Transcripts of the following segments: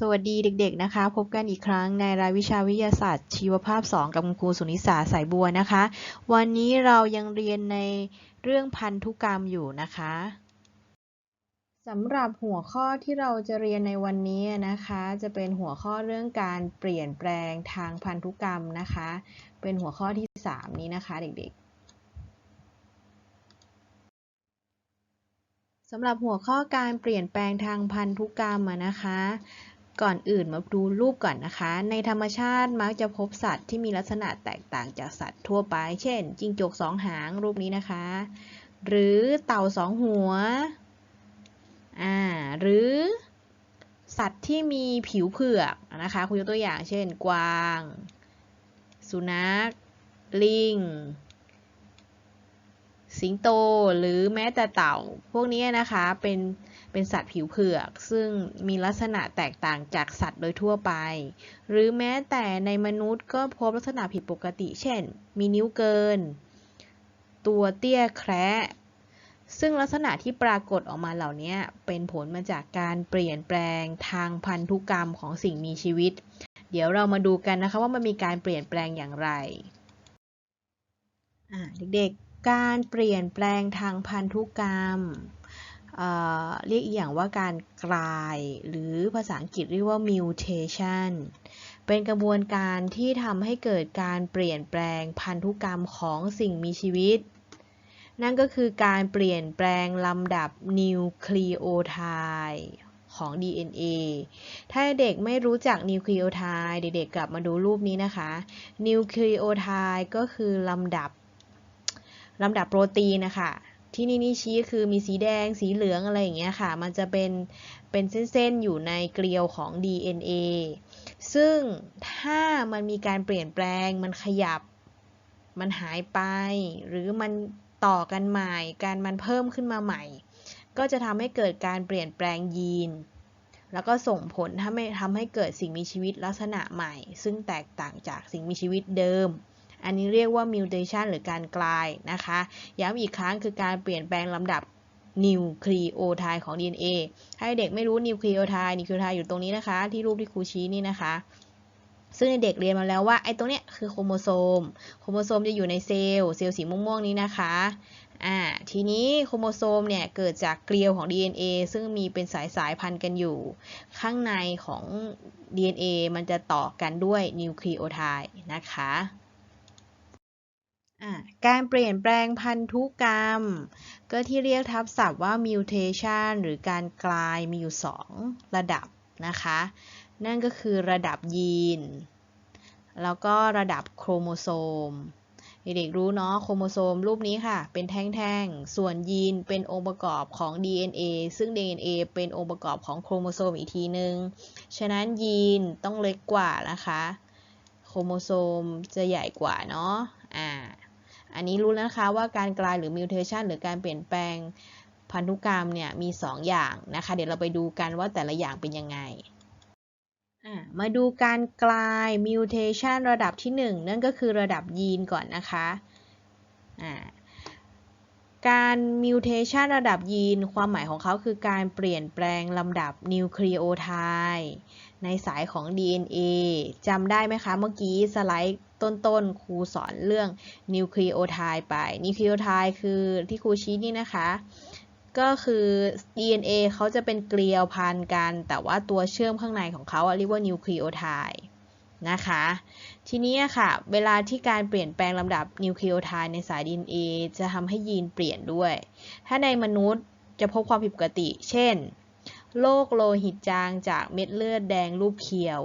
สวัสดีเด็กๆนะคะ พบกันอีกครั้งในรายวิชาวิทยาศาสตร์ชีวภาพ 2 กับคุณครูสุนิสาสายบัวนะคะ วันนี้เรายังเรียนในเรื่องพันธุกรรมอยู่นะคะสำหรับหัวข้อที่เราจะเรียนในวันนี้นะคะ จะเป็นหัวข้อเรื่องการเปลี่ยนแปลงทางพันธุกรรมนะคะ เป็นหัวข้อที่ 3 นี้นะคะ เด็กๆสำหรับหัวข้อการเปลี่ยนแปลงทางพันธุกรรมนะคะ ก่อนอื่นมาดูรูปก่อนนะคะ ในธรรมชาติมักจะพบสัตว์ที่มีลักษณะแตกต่างจากสัตว์ทั่วไป เช่น จิ้งจกสองหางรูปนี้นะคะ หรือเต่าสองหัว อ่า หรือสัตว์ที่มีผิวเผือกนะคะ คุณยกตัวอย่าง เช่น กวาง สุนัข ลิง สิงโต หรือแม้แต่เต่า พวกนี้นะคะ เป็น เป็นสัตว์ผิวเผือก ซึ่งมีลักษณะแตกต่างจากสัตว์โดยทั่วไป หรือแม้แต่ในมนุษย์ก็พบลักษณะผิดปกติ เช่น มีนิ้วเกิน ตัวเตี้ยแคระซึ่งลักษณะที่ปรากฏออกมาเหล่านี้เป็นผลมาจากการเปลี่ยนแปลงทางพันธุกรรมของสิ่งมีชีวิต เดี๋ยวเรามาดูกันนะคะว่ามันมีการเปลี่ยนแปลงอย่างไรเด็กๆ การเปลี่ยนแปลงทางพันธุกรรม เรียกอีกอย่างว่าการกลาย หรือภาษาอังกฤษเรียกว่า mutation เป็นกระบวนการที่ทำให้เกิดการเปลี่ยนแปลงพันธุกรรมของสิ่งมีชีวิต นั่นก็คือการเปลี่ยนแปลงลำดับนิวคลีโอไทด์ของ DNA ถ้าเด็กไม่รู้จักนิวคลีโอไทด์เด็กๆกลับมาดูรูปนี้นะคะ นิวคลีโอไทด์ก็คือลำดับลำดับโปรตีนนะคะ ที่นี่นี่ชี้คือมีสีแดงสีเหลืองอะไรอย่างเงี้ยค่ะ มันจะเป็นเป็นเส้นๆอยู่ในเกลียวของ DNA ซึ่งถ้ามันมีการเปลี่ยนแปลง มันขยับ มันหายไป หรือมันต่อกันใหม่ การมันเพิ่มขึ้นมาใหม่ ก็จะทำให้เกิดการเปลี่ยนแปลงยีน แล้วก็ส่งผลทำให้ทำให้เกิดสิ่งมีชีวิตลักษณะใหม่ ซึ่งแตกต่างจากสิ่งมีชีวิตเดิม อันนี้เรียกว่า mutation หรือการกลายนะคะ ย้ำอีกครั้งคือการเปลี่ยนแปลงลำดับนิวคลีโอไทด์ของ DNA ให้เด็กไม่รู้นิวคลีโอไทด์นิวคลีโอไทด์อยู่ตรงนี้นะคะ ที่รูปที่ครูชี้นี่นะคะ ซึ่งเด็กเรียนมาแล้วว่าไอ้ตรงเนี้ยคือโครโมโซม โครโมโซมจะอยู่ในเซลล์ เซลล์สีม่วงๆนี้นะคะ อ่า ทีนี้โครโมโซมเนี่ยเกิดจากเกลียวของ DNA ซึ่งมีเป็นสายสายพันกันอยู่ ข้างในของ DNA มันจะต่อกันด้วยนิวคลีโอไทด์นะคะ การเปลี่ยนแปลงพันธุกรรม ก็ที่เรียกทับศัพท์ว่า mutation หรือการกลายมีอยู่ 2 ระดับนะคะ นั่นก็คือระดับยีน แล้วก็ระดับโครโมโซม เด็กๆรู้เนาะ โครโมโซมรูปนี้ค่ะ เป็นแท่งๆ ส่วนยีนเป็นองค์ประกอบของ DNA ซึ่ง DNA เป็นองค์ประกอบของโครโมโซมอีกทีนึง ฉะนั้นยีนต้องเล็กกว่านะคะ โครโมโซมจะใหญ่กว่าเนาะ อ่า อันนี้รู้แล้วนะคะว่าการกลายหรือมิวเทชันหรือการเปลี่ยนแปลงพันธุกรรมเนี่ยมี 2 อย่างนะคะ เดี๋ยวเราไปดูกันว่าแต่ละอย่างเป็นยังไง มาดูการกลาย mutation ระดับที่ 1 นั่นก็คือระดับยีนก่อนนะคะการ mutation ระดับยีน ความหมายของเขาคือการเปลี่ยนแปลงลำดับนิวคลีโอไทด์ในสายของ DNA จำได้ไหมคะ เมื่อกี้สไลด์ ต้นๆครูสอนเรื่องนิวคลีโอไทด์ไป นิวคลีโอไทด์คือที่ครูชี้นี่นะคะ ก็คือ DNA เขาจะเป็นเกลียวพันกัน แต่ว่าตัวเชื่อมข้างในของเขาเรียกว่านิวคลีโอไทด์นะคะ ทีนี้ค่ะ เวลาที่การเปลี่ยนแปลงลำดับนิวคลีโอไทด์ในสาย DNA จะทำให้ยีนเปลี่ยนด้วย ถ้าในมนุษย์จะพบความผิดปกติ เช่น โรคโลหิตจางจากเม็ดเลือดแดงรูปเคียว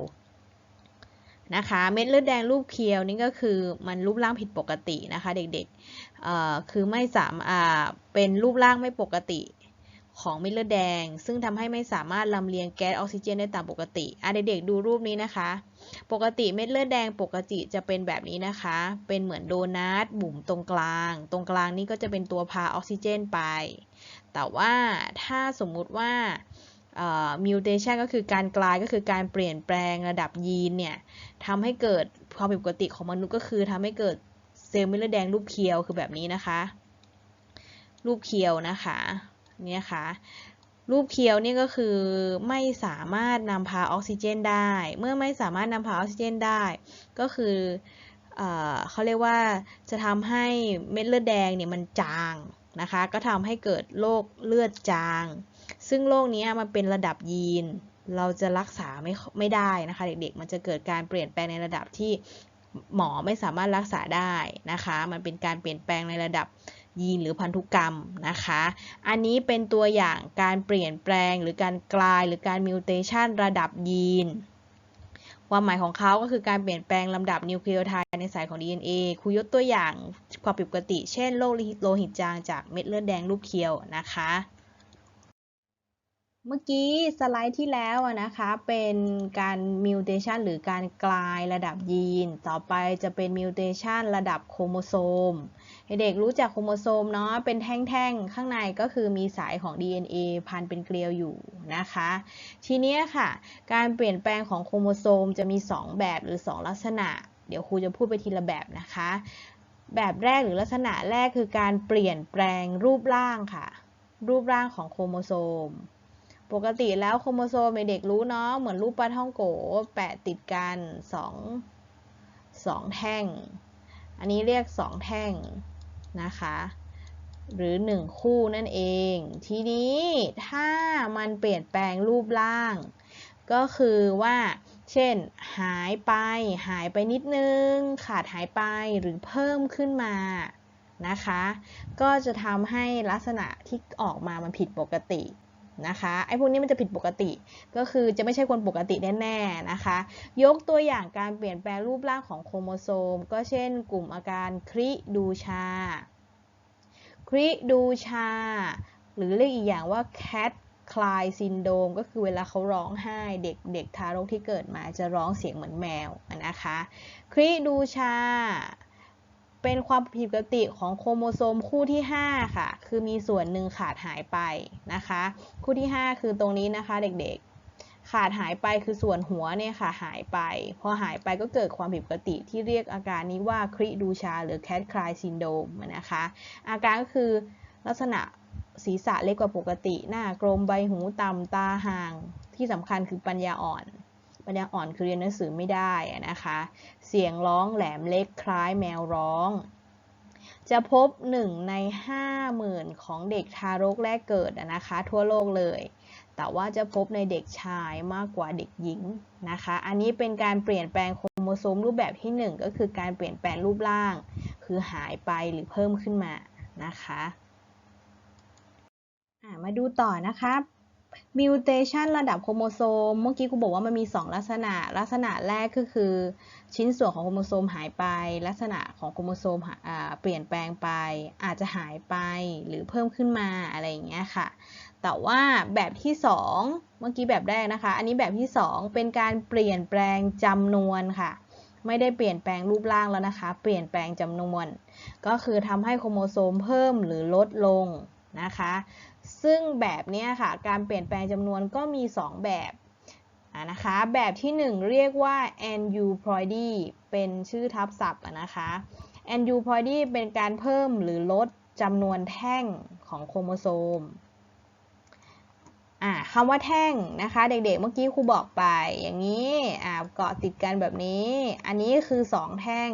นะคะ เม็ดเลือดแดงรูปเคียวนี่ก็คือมันรูปร่างผิดปกตินะคะ เด็กๆคือไม่สามารถเป็นรูปร่างไม่ปกติของเม็ดเลือดแดง ซึ่งทำให้ไม่สามารถลำเลียงแก๊สออกซิเจนได้ตามปกติอะเด็กๆดูรูปนี้นะคะ ปกติเม็ดเลือดแดงปกติจะเป็นแบบนี้นะคะ เป็นเหมือนโดนัทบุ๋มตรงกลาง ตรงกลางนี่ก็จะเป็นตัวพาออกซิเจนไป แต่ว่าถ้าสมมุติว่า มิวเทชันก็คือการกลายก็คือการเปลี่ยนแปลงระดับยีนเนี่ยทำให้เกิดความผิดปกติของมนุษย์ก็คือทำให้เกิดเซลล์เม็ดเลือดแดงรูปเคียวคือแบบนี้นะคะ รูปเคียวนะคะเนี่ยค่ะรูปเคียวนี่ก็คือไม่สามารถนำพาออกซิเจนได้ เมื่อไม่สามารถนำพาออกซิเจนได้ ก็คือเอเขาเรียกว่าจะทำให้เม็ดเลือดแดงเนี่ยมันจาง นะคะ ก็ทำให้เกิดโรคเลือดจาง ซึ่งโรคนี้มันเป็นระดับยีน เราจะรักษาไม่ไม่ได้นะคะ เด็กๆ มันจะเกิดการเปลี่ยนแปลงในระดับที่หมอไม่สามารถรักษาได้นะคะ มันเป็นการเปลี่ยนแปลงในระดับยีนหรือพันธุกรรมนะคะ อันนี้เป็นตัวอย่างการเปลี่ยนแปลงหรือการกลายหรือการมิวเทชันระดับยีน ความหมายของเขาก็คือการเปลี่ยนแปลงลำดับนิวคลีโอไทด์ในสายของ DNA ครูยกตัวอย่างความผิดปกติ เช่นโรคโลหิตจางจากเม็ดเลือดแดงรูปเคียวนะคะ เมื่อกี้สไลด์ที่แล้วนะคะเป็นการมิวเทชันหรือการกลายระดับยีน ต่อไปจะเป็นมิวเทชันระดับโครโมโซมเด็กรู้จักโครโมโซมเนาะเป็นแท่งๆ ข้างในก็คือมีสายของ DNA พันเป็นเกลียวอยู่นะคะ ทีนี้ค่ะ การเปลี่ยนแปลงของโครโมโซมจะมี 2 แบบหรือ 2 ลักษณะ เดี๋ยวครูจะพูดไปทีละแบบนะคะ แบบแรกหรือลักษณะแรกคือการเปลี่ยนแปลงรูปร่างค่ะ รูปร่างของโครโมโซม ปกติแล้วโครโมโซมเด็กรู้เนาะเหมือนรูปปลาท่องโกแปะติดกัน2 2แท่ง อันนี้เรียก 2 แท่งนะคะ หรือ 1 คู่นั่นเอง ทีนี้ถ้ามันเปลี่ยนแปลงรูปร่าง ก็คือว่า เช่น หายไป หายไปนิดนึง ขาดหายไปหรือเพิ่มขึ้นมานะคะ ก็จะทำให้ลักษณะที่ออกมามันผิดปกติ นะคะไอ้พวกนี้มันจะผิดปกติ ก็คือจะไม่ใช่คนปกติแน่ๆนะคะ ยกตัวอย่างการเปลี่ยนแปลงรูปร่างของโครโมโซม ก็เช่น กลุ่มอาการคริดูชา คริดูชา หรือเรียกอีกอย่างว่า cat cry syndrome ก็คือเวลาเขาร้องไห้เด็กเด็กทารกที่เกิดมาจะร้องเสียงเหมือนแมวนะคะคริดูชา เป็นความผิดปกติของโครโมโซมคู่ที่ 5 ค่ะ คือมีส่วนหนึ่งขาดหายไปนะคะ คู่ที่ 5 คือตรงนี้นะคะเด็กๆ ขาดหายไปคือส่วนหัวเนี่ยค่ะหายไป พอหายไปก็เกิดความผิดปกติที่เรียกอาการนี้ว่าคริดูชา หรือ cat cry syndrome นะคะ อาการก็คือลักษณะศีรษะเล็กกว่าปกติ หน้ากลมใบหูต่ำตาห่าง ที่สำคัญคือปัญญาอ่อน ปัญญาอ่อนคือเรียนหนังสือไม่ได้นะคะ เสียงร้องแหลมเล็กคล้ายแมวร้อง จะพบ 1 ใน 50,000 ของเด็กทารกแรกเกิดนะคะ ทั่วโลกเลย แต่ว่าจะพบในเด็กชายมากกว่าเด็กหญิงนะคะ อันนี้เป็นการเปลี่ยนแปลงโครโมโซมรูปแบบที่ 1 ก็คือการเปลี่ยนแปลงรูปร่าง คือหายไปหรือเพิ่มขึ้นมานะคะมาดูต่อนะคะ มิวเทชันระดับโครโมโซม เมื่อกี้ครูบอกว่ามันมี 2 ลักษณะ ลักษณะแรกก็คือ ชิ้นส่วนของโครโมโซมหายไป ลักษณะของโครโมโซมเปลี่ยนแปลงไป อาจจะหายไปหรือเพิ่มขึ้นมาอะไรอย่างเงี้ยค่ะ แต่ว่าแบบที่ 2 เมื่อกี้แบบแรกนะคะ อันนี้แบบที่ 2 เป็นการเปลี่ยนแปลงจำนวนค่ะ ไม่ได้เปลี่ยนแปลงรูปร่างแล้วนะคะ เปลี่ยนแปลงจำนวน ก็คือทำให้โครโมโซมเพิ่มหรือลดลงนะคะ ซึ่งแบบนี้ค่ะ การเปลี่ยนแปลงจำนวนก็มี 2 แบบนะคะ แบบที่ 1 เรียกว่า aneuploidy เป็นชื่อทับศัพท์นะคะ aneuploidy เป็นการเพิ่มหรือลดจำนวนแท่งของโครโมโซมคำว่าแท่งนะคะ เด็กๆเมื่อกี้ครูบอกไปอย่างนี้เกาะติดกันแบบนี้ อันนี้คือ 2 แท่ง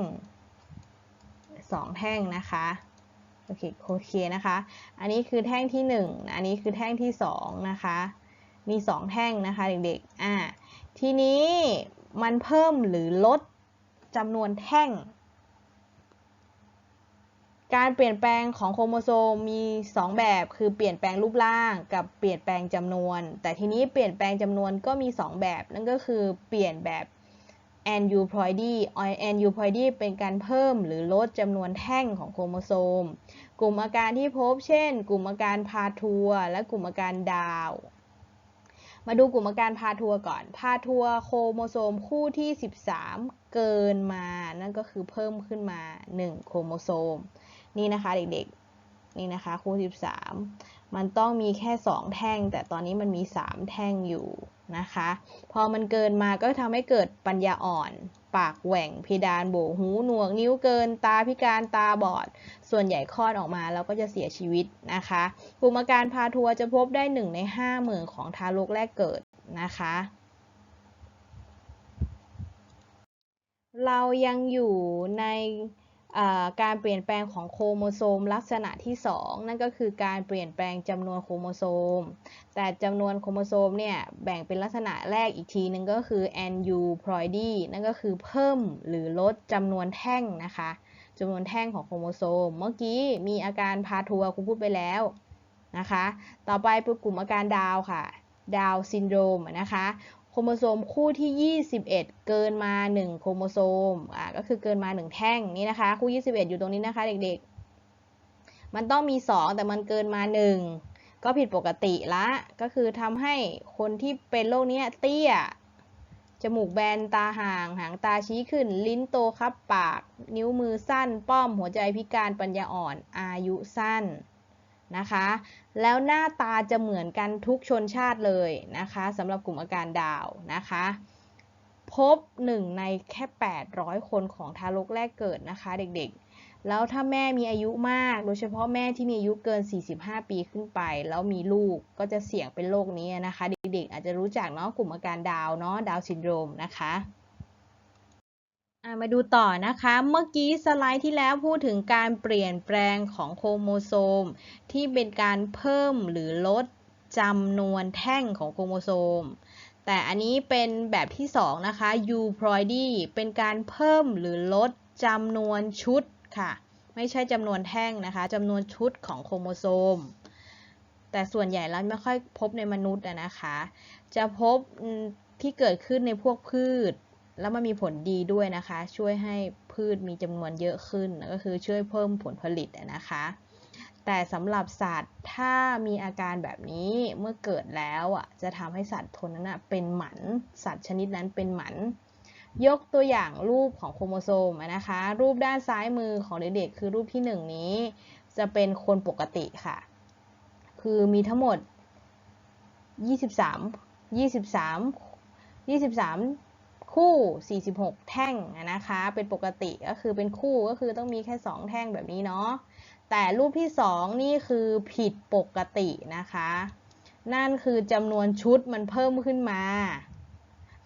2 แท่งนะคะ โอเคโอเคนะคะ อันนี้คือแท่งที่ 1 อันนี้คือแท่งที่ 2 นะคะ มี 2 แท่งนะคะเด็กๆ อ่า ทีนี้มันเพิ่มหรือลดจำนวนแท่ง การเปลี่ยนแปลงของโครโมโซมมี 2 แบบ คือเปลี่ยนแปลงรูปร่างกับเปลี่ยนแปลงจำนวน แต่ทีนี้เปลี่ยนแปลงจำนวนก็มี 2 แบบ นั่นก็คือเปลี่ยนแบบ aneuploidy aneuploidy เป็นการเพิ่มหรือลดจำนวนแท่งของโครโมโซม กลุ่มอาการที่พบเช่น กลุ่มอาการพาทัวและกลุ่มอาการดาว มาดูกลุ่มอาการพาทัวก่อน พาทัวโครโมโซมคู่ที่ 13 เกินมา นั่นก็คือเพิ่มขึ้นมา 1 โครโมโซม นี่นะคะเด็กๆ นี่นะคะคู่ 13 มันต้องมีแค่ 2 แท่ง แต่ตอนนี้มันมี 3 แท่งอยู่ นะคะ พอมันเกินมาก็ทำให้เกิดปัญญาอ่อน ปากแหว่งเพดานโบหูหนวกนิ้วเกิน ตาพิการตาบอด ส่วนใหญ่คลอดออกมาแล้วก็จะเสียชีวิตนะคะกลุ่มอาการพาทัวร์จะพบได้1ใน5หมื่นของทารกแรกเกิดนะคะ เรายังอยู่ใน การเปลี่ยนแปลงของโครโมโซมลักษณะที่ 2 นั่นก็คือการเปลี่ยนแปลงจำนวนโครโมโซม แต่จำนวนโครโมโซมเนี่ยแบ่งเป็นลักษณะแรกอีกทีนึงก็คือ aneuploidy นั่นก็คือเพิ่มหรือลดจำนวนแท่งนะคะจำนวนแท่งของโครโมโซม เมื่อกี้มีอาการพาทัวร์คุณพูดไปแล้วนะคะ ต่อไปเป็นกลุ่มอาการดาวค่ะ ดาวซินโดรมนะคะ รโมโซมคู่ที่ 21 เกินมา 1 โครโมโซมอ่าก็คือเกินมา 1 แท่งนี่นะคะ คู่ 21 อยู่ตรงนี้นะคะ เด็กๆ มันต้องมี 2 แต่มันเกินมา 1 ก็ผิดปกติละ ก็คือทำให้คนที่เป็นโรคนี้เตี้ย จมูกแบน ตาห่าง หางตาชี้ขึ้น ลิ้นโตครับปาก นิ้วมือสั้น ป้อม หัวใจพิการ ปัญญาอ่อน อายุสั้น นะคะ แล้วหน้าตาจะเหมือนกันทุกชนชาติเลยนะคะสำหรับกลุ่มอาการดาวนะคะ พบหนึ่งในแค่ 800 คนของทารกแรกเกิดนะคะเด็กๆ แล้วถ้าแม่มีอายุมาก โดยเฉพาะแม่ที่มีอายุเกิน 45 ปีขึ้นไป แล้วมีลูกก็จะเสี่ยงเป็นโรคนี้นะคะ เด็กๆ อาจจะรู้จักเนาะกลุ่มอาการดาวเนาะดาวซินโดรมนะคะอะ มาดูต่อนะคะ เมื่อกี้สไลด์ที่แล้วพูดถึงการเปลี่ยนแปลงของโครโมโซม ที่เป็นการเพิ่มหรือลดจำนวนแท่งของโครโมโซม แต่อันนี้เป็นแบบที่ 2 นะคะ euploidy เป็นการเพิ่มหรือลดจำนวนชุดค่ะ ไม่ใช่จำนวนแท่งนะคะจำนวนชุดของโครโมโซม แต่ส่วนใหญ่แล้วไม่ค่อยพบในมนุษย์นะคะ จะพบที่เกิดขึ้นในพวกพืช แล้วมันมีผลดีด้วยนะคะ ช่วยให้พืชมีจำนวนเยอะขึ้น ก็คือช่วยเพิ่มผลผลิตนะคะ แต่สำหรับสัตว์ถ้ามีอาการแบบนี้เมื่อเกิดแล้วอะจะทำให้สัตว์ทนนั้นนะเป็นหมันสัตว์ชนิดนั้นเป็นหมันยกตัวอย่างรูปของโครโมโซมนะคะ รูปด้านซ้ายมือของเด็กๆ คือรูปที่หนึ่งนี้ จะเป็นคนปกติค่ะ คือมีทั้งหมด 23 23 23 คู่ 46 แท่งนะคะ เป็นปกติก็คือเป็นคู่ก็คือต้องมีแค่ 2 แท่งแบบนี้เนาะ แต่รูปที่ 2 นี่คือผิดปกตินะคะ นั่นคือจำนวนชุดมันเพิ่มขึ้นมา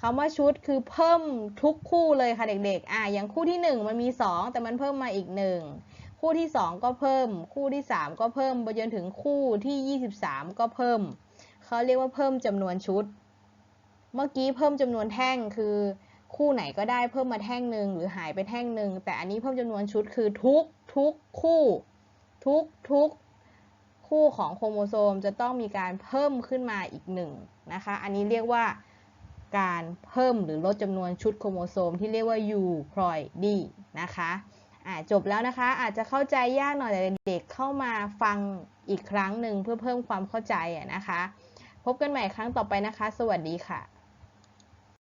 คำว่าชุดคือเพิ่มทุกคู่เลยค่ะเด็กๆ อะอย่างคู่ที่ 1 มันมี 2 แต่มันเพิ่มมาอีก 1 คู่ที่ 2 ก็เพิ่ม คู่ที่ 3 ก็เพิ่มไปจนถึงคู่ที่ 23 ก็เพิ่ม เขาเรียกว่าเพิ่มจำนวนชุด เมื่อกี้เพิ่มจำนวนแท่งคือคู่ไหนก็ได้เพิ่มมาแท่งหนึ่งหรือหายไปแท่งหนึ่งแต่อันนี้เพิ่มจำนวนชุดคือทุกทุกคู่ ทุกทุกคู่ของโครโมโซมจะต้องมีการเพิ่มขึ้นมาอีกหนึ่งนะคะ อันนี้เรียกว่าการเพิ่มหรือลดจำนวนชุดโครโมโซมที่เรียกว่า euploidy นะคะจบแล้วนะคะอาจจะเข้าใจยากหน่อยแต่เด็กเข้ามาฟังอีกครั้งหนึ่งเพื่อเพิ่มความเข้าใจนะคะ พบกันใหม่ครั้งต่อไปนะคะ สวัสดีค่ะ